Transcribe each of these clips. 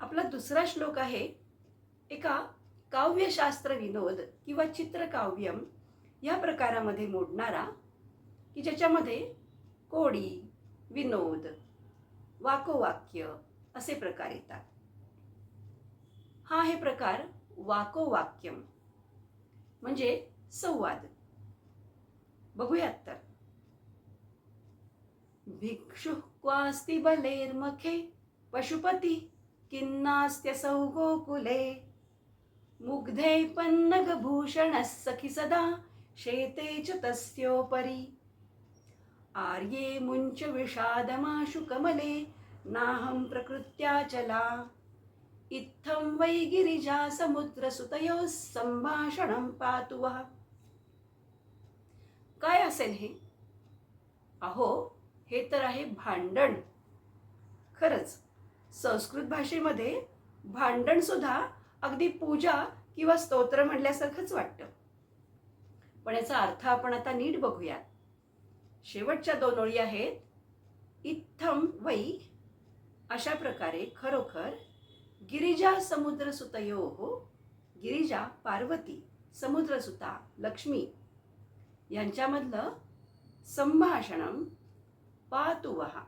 आपला दुसरा श्लोक आहे एका काव्यशास्त्र विनोद किंवा चित्रकाव्यम या प्रकारामध्ये मोडणारा की ज्याच्यामध्ये कोडी विनोद वाकोवाक्य असे प्रकार येतात. हा आहे प्रकार वाकोवाक्यम म्हणजे संवाद. बघूयात तर. भिक्षु क्वास्ति बलेर्मखे पशुपती किन्नास्त्यसौ गोकुले मुग्धे पन्नगभूषणः सखि सदा शेते च तस्योपरि। आर्ये मुञ्च विषादमाशु कमले नाहं प्रकृत्याचला इत्थं वै गिरिजासमुद्रसुतयोः सम्भाषणं पातु वः। काय असेल हे? अहो हे तर आहे भांडण. खरंच संस्कृत भाषेमध्ये भांडण सुद्धा अगदी पूजा किंवा स्तोत्र म्हणल्यासारखंच वाटतं. पण याचा अर्थ आपण आता नीट बघूयात. शेवटच्या दोन ओळी आहेत इत्थम वै अशा प्रकारे खरोखर गिरिजा समुद्रसुतयो हो गिरिजा पार्वती समुद्रसुता लक्ष्मी यांच्यामधलं संभाषणं पातुवहा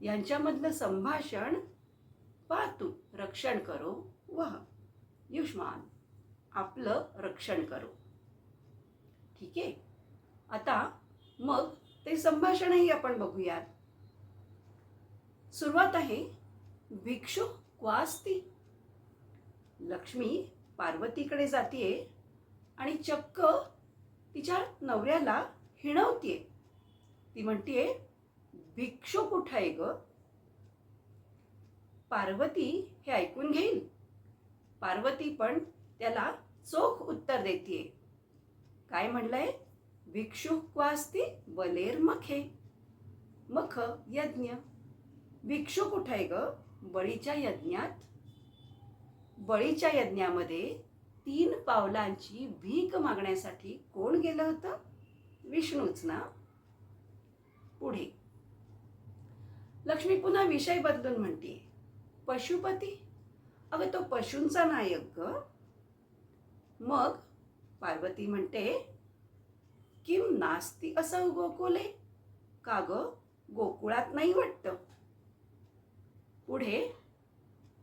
यांच्यामधलं संभाषण पातू रक्षण करो वह. युष्मान आपलं रक्षण करो. ठीक आहे? आता मग ते संभाषणही आपण बघूयात. सुरुवात आहे भिक्षू क्वास्ती. लक्ष्मी पार्वतीकडे जातीये आणि चक्क तिच्या नवऱ्याला हिणवतीये. ती म्हणतीये भिक्षू कुठं आहे ग? पार्वती हे ऐकून घेईल. पार्वती पण त्याला चोख उत्तर देते काय म्हणलंय? भिक्षू क्वास्ती बलेर मखे. मख यज्ञ. भिक्षू कुठं आहे ग? बळीच्या यज्ञात. बळीच्या यज्ञामध्ये तीन पावलांची भीक मागण्यासाठी कोण गेलं होतं? विष्णूच ना? पुढे. लक्ष्मी पुन्हा विषय बदलून म्हणते पशुपती? अगं तो पशूंचा नायक ग. मग पार्वती म्हणते किम नास्ती असं गोकुले? का ग? गोकुळात नाही वाटतं. पुढे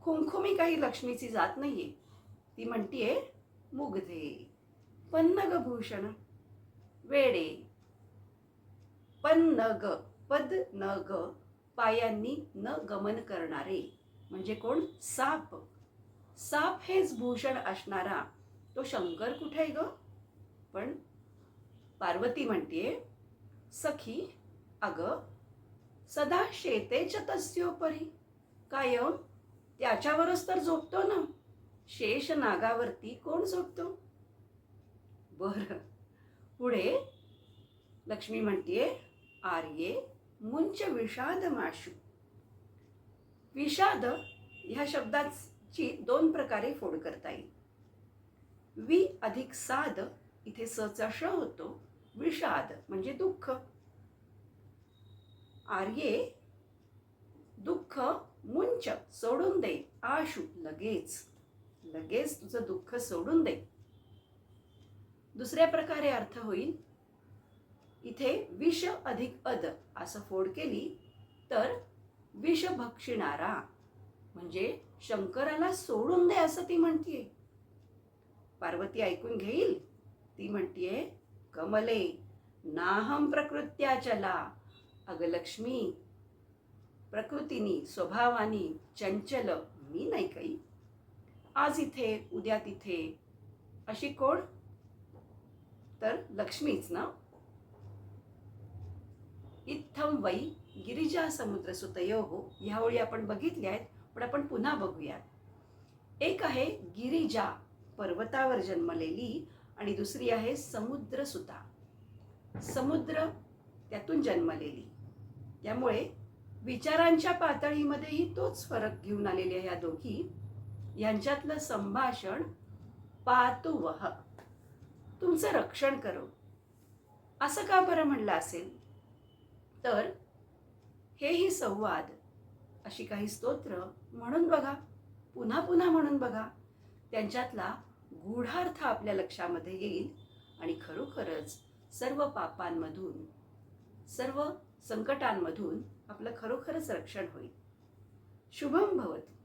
खुमखुमी काही लक्ष्मीची जात नाहीये. ती म्हणतीये मुग्धे पन्नग भूषण वेडे पन्नग पद न ग पायांनी न गमन करणारे. म्हणजे कोण? साप. साप हेच भूषण असणारा तो शंकर कुठे आहे ग? पण पार्वती म्हणतीये सखी अग सदा शेतेच तस्योपरी कायम त्याच्यावरच तर झोपतो ना. शेष नागावरती कोण झोपतो? बर. पुढे लक्ष्मी म्हणतीये आर्ये मुंच विषाद माशू. विषाद ह्या शब्दाची दोन प्रकारे फोड करता येईल. वि अधिक साद इथे सचा श होतो विषाद म्हणजे दुःख. आर्ये दुःख मुंच सोडून दे आशू लगेच. लगेच तुझं दुःख सोडून दे. दुसऱ्या प्रकारे अर्थ होईल इथे विष अधिक अद असं फोड केली तर विष भक्षिणारा. म्हणजे शंकराला सोडून दे असं ती म्हणतीये. पार्वती ऐकून घेईल. ती म्हणतीये कमले नाहम प्रकृत्या चला. अगलक्ष्मी प्रकृतीनी स्वभावानी चंचल मी नाही काही. आज इथे उद्या तिथे. अशी कोण? तर लक्ष्मीच ना? इत्थम वै गिरिजा समुद्र सुतयो हो ह्यावेळी आपण बघितल्या आहेत पण आपण पुन्हा बघूयात एक आहे गिरिजा पर्वतावर जन्मलेली आणि दुसरी आहे समुद्र सुता. समुद्र त्यातून जन्मलेली. त्यामुळे विचारांच्या पातळीमध्येही तोच फरक घेऊन आलेल्या ह्या दोघी. यांच्यातलं संभाषण पातुवह. तुमचं रक्षण करो. असं का बरं म्हणलं असेल? तर हेही संवाद अशी काही स्तोत्र म्हणून बघा पुन्हा पुन्हा म्हणून बघा. त्यांच्यातला गूढार्थ आपल्या लक्षामध्ये येईल आणि खरोखरच सर्व पापांमधून सर्व संकटांमधून आपलं खरोखरच रक्षण होईल. शुभम भवत.